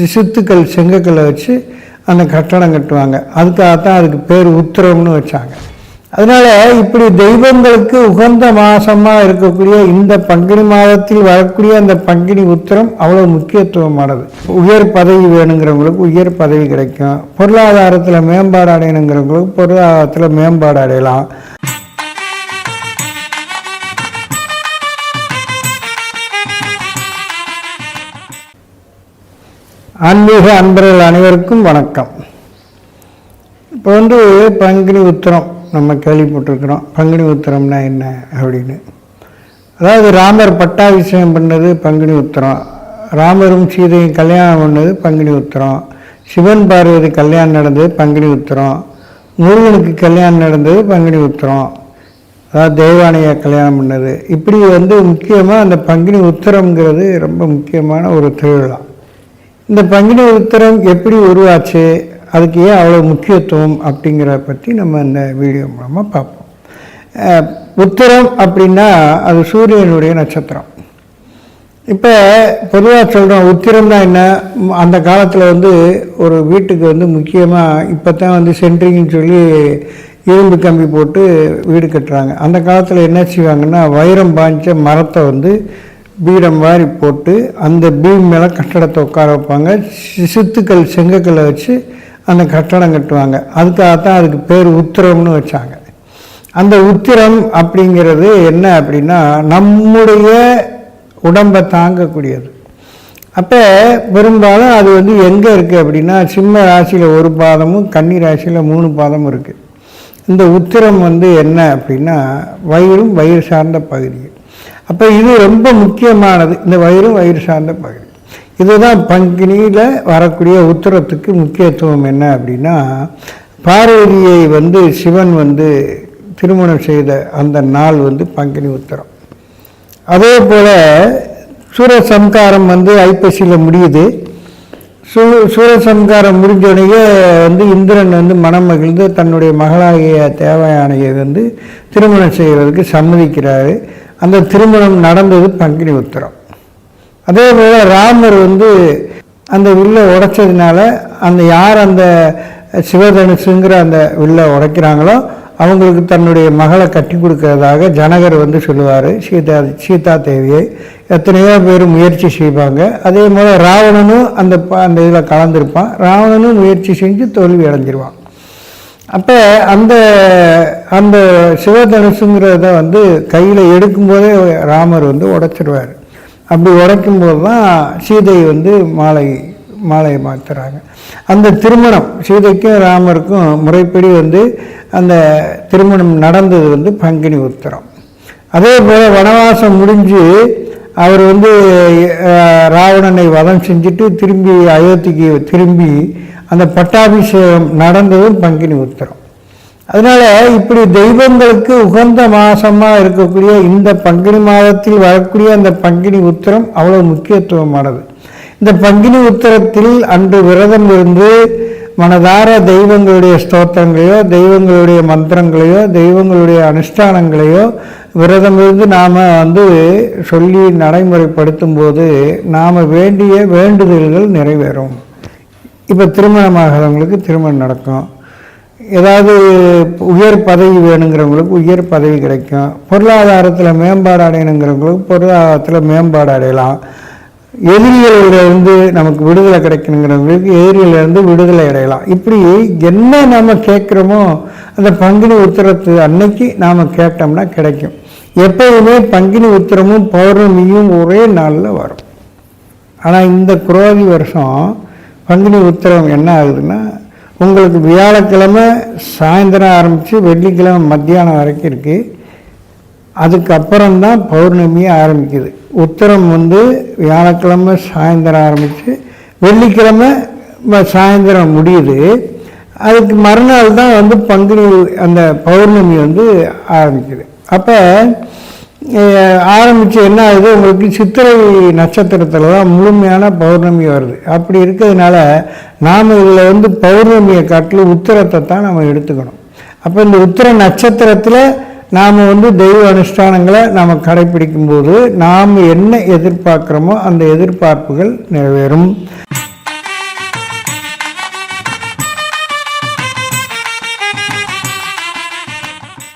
சித்துக்கள் செங்கக்கல்லை வச்சு அந்த கட்டடம் கட்டுவாங்க. அதுக்காகத்தான் அதுக்கு பேர் உத்திரம்னு வச்சாங்க. அதனால இப்படி தெய்வங்களுக்கு உகந்த மாதமாக இருக்கக்கூடிய இந்த பங்குனி மாதத்தில் வரக்கூடிய அந்த பங்குனி உத்திரம் அவ்வளோ முக்கியத்துவமானது. உயர் பதவி வேணுங்கிறவங்களுக்கு உயர் பதவி கிடைக்கும். பொருளாதாரத்தில் மேம்பாடு அடையணுங்கிறவங்களுக்கு பொருளாதாரத்தில் மேம்பாடு அடையலாம். ஆன்மீக அன்பர்கள் அனைவருக்கும் வணக்கம். இப்போ வந்து பங்குனி உத்திரம் நம்ம கேள்விப்பட்டிருக்கிறோம். பங்குனி உத்திரம்னா என்ன அப்படின்னு. அதாவது ராமர் பட்டாபிஷேகம் பண்ணது பங்குனி உத்திரம். ராமரும் சீதையும் கல்யாணம் பண்ணது பங்குனி உத்திரம். சிவன் பார்வதி கல்யாணம் நடந்தது பங்குனி உத்திரம். முருகனுக்கு கல்யாணம் நடந்தது பங்குனி உத்திரம். அதாவது தெய்வானைய கல்யாணம் பண்ணது. இப்படி வந்து முக்கியமாக அந்த பங்குனி உத்திரம்ங்கிறது ரொம்ப முக்கியமான ஒரு திருவிழா. இந்த பங்குனி உத்திரம் எப்படி உருவாச்சு? அதுக்கு ஏன் அவ்வளோ முக்கியத்துவம் அப்படிங்கிறத பற்றி நம்ம இந்த வீடியோ மூலமாக பார்ப்போம். உத்திரம் அப்படின்னா அது சூரியனுடைய நட்சத்திரம். இப்போ பொதுவாக சொல்கிறோம் உத்திரம்னா என்ன? அந்த காலத்தில் வந்து ஒரு வீட்டுக்கு வந்து முக்கியமாக இப்போ தான் வந்து சென்ட்ரிங்னு சொல்லி இரும்பு கம்பி போட்டு வீடு கட்டுறாங்க. அந்த காலத்தில் என்ன செய்வாங்கன்னா வைரம் பாய்ஞ்ச மரத்தை வந்து பீடம் மாதிரி போட்டு அந்த பீம் மேலே கட்டடத்தை உட்கார வைப்பாங்க. சி- சித்துக்கள் செங்கக்கல்லை வச்சு அந்த கட்டடம் கட்டுவாங்க. அதுக்காகத்தான் அதுக்கு பேர் உத்திரம்னு வச்சாங்க. அந்த உத்திரம் அப்படிங்கிறது என்ன அப்படின்னா நம்முடைய உடம்பை தாங்கக்கூடியது. அப்போ பெரும்பாலும் அது வந்து எங்கே இருக்குது அப்படின்னா சிம்ம ராசியில் ஒரு பாதமும் கன்னி ராசியில் மூணு பாதமும் இருக்குது இந்த உத்திரம் வந்து என்ன அப்படின்னா வயிறும் வயிறு சார்ந்த பகுதியும் அப்போ இது ரொம்ப முக்கியமானது. இந்த வயிறு வயிறு சார்ந்த பகுதி. இதுதான் பங்கினியில் வரக்கூடிய உத்தரத்துக்கு முக்கியத்துவம் என்ன அப்படின்னா பார்வதியை வந்து சிவன் வந்து திருமணம் செய்த அந்த நாள் வந்து பங்கினி உத்தரம். அதே போல் சூரசம்காரம் வந்து ஐப்பசியில் முடியுது. சூ சூரசம்காரம் முடிஞ்சோடனே வந்து இந்திரன் வந்து மனம் மகிழ்ந்து தன்னுடைய மகளாகிய தேவயானையை வந்து திருமணம் செய்கிறதுக்கு சம்மதிக்கிறாரு. அந்த திருமணம் நடந்தது பங்கினி உத்திரம். அதே போல் ராமர் வந்து அந்த வில்லை உடைச்சதுனால அந்த யார் அந்த சிவதனுசுங்கிற அந்த வில்லை உடைக்கிறாங்களோ அவங்களுக்கு தன்னுடைய மகளை கட்டி கொடுக்கறதாக ஜனகர் வந்து சொல்லுவார். சீதா சீதா தேவியை எத்தனையோ பேர் முயற்சி செய்வாங்க. அதே போல் ராவணனும் அந்த ப- அந்த இதில் கலந்துருப்பான். ராவணனும் முயற்சி செஞ்சு தோல்வி அடைஞ்சிருவான். அப்போ அந்த அந்த சிவதனுசுங்கிறத வந்து கையில் எடுக்கும்போதே ராமர் வந்து உடைச்சிடுவார் அப்படி உடைக்கும்போது தான் சீதை வந்து மாலை மாலையை மாற்றுறாங்க அந்த திருமணம் சீதைக்கும் ராமருக்கும் முறைப்படி வந்து அந்த திருமணம் நடந்தது வந்து பங்கினி உத்திரம். அதே போல் வனவாசம் முடிஞ்சு அவர் வந்து ராவணனை வதம் செஞ்சுட்டு திரும்பி அயோத்திக்கு திரும்பி அந்த பட்டாபிஷேகம் நடந்ததும் பங்கினி உத்திரம். அதனால இப்படி தெய்வங்களுக்கு உகந்த மாசமாக இருக்கக்கூடிய இந்த பங்குனி மாதத்தில் வரக்கூடிய அந்த பங்குனி உத்திரம் அவ்வளோ முக்கியத்துவமானது. இந்த பங்குனி உத்தரத்தில் அன்று விரதம் இருந்து மனதார தெய்வங்களுடைய ஸ்தோத்திரங்களையோ தெய்வங்களுடைய மந்திரங்களையோ தெய்வங்களுடைய அனுஷ்டானங்களையோ விரதம் இருந்து நாம் வந்து சொல்லி நடைமுறைப்படுத்தும் போது நாம் வேண்டிய வேண்டுதல்கள் நிறைவேறும். இப்போ திருமணமாகிறவங்களுக்கு திருமணம் நடக்கும். ஏதாவது உயர் பதவி வேணுங்கிறவங்களுக்கு உயர் பதவி கிடைக்கும். பொருளாதாரத்தில் மேம்பாடு அடையணுங்கிறவங்களுக்கு பொருளாதாரத்தில் மேம்பாடு அடையலாம். எதிரிகளிலிருந்து நமக்கு விடுதலை கிடைக்கணுங்கிறவங்களுக்கு எதிரிகளிலிருந்து விடுதலை அடையலாம். இப்படி என்ன நாம் கேட்குறோமோ அந்த பங்குனி உத்திரத்து அன்னைக்கு நாம் கேட்டோம்னா கிடைக்கும். எப்போதுமே பங்குனி உத்திரமும் பௌர்ணமியும் ஒரே நாளில் வரும். ஆனால் இந்த குரோதி வருஷம் பங்குனி உத்திரம் என்ன ஆகுதுன்னா உங்களுக்கு வியாழக்கிழமை சாயந்தரம் ஆரம்பித்து வெள்ளிக்கிழமை மத்தியானம் வரைக்கும் இருக்குது அதுக்கப்புறம்தான் பௌர்ணமி ஆரம்பிக்குது. உத்தரம் வந்து வியாழக்கிழமை சாயந்தரம் ஆரம்பித்து வெள்ளிக்கிழமை சாயந்தரம் முடியுது. அதுக்கு மறுநாள் தான் வந்து பங்குனி அந்த பௌர்ணமி வந்து ஆரம்பிக்குது. அப்போ ஆரம்பித்து என்ன ஆகுது? உங்களுக்கு சித்திரை நட்சத்திரத்தில் தான் முழுமையான பௌர்ணமி வருது. அப்படி இருக்கிறதுனால நாம் இதில் வந்து பௌர்ணமியை காட்டிலும் உத்திரத்தை தான் நம்ம எடுத்துக்கணும். அப்போ இந்த உத்திர நட்சத்திரத்தில் நாம் வந்து தெய்வ அனுஷ்டானங்களை நாம் கடைப்பிடிக்கும் போது நாம் என்ன எதிர்பார்க்குறோமோ அந்த எதிர்பார்ப்புகள் நிறைவேறும்.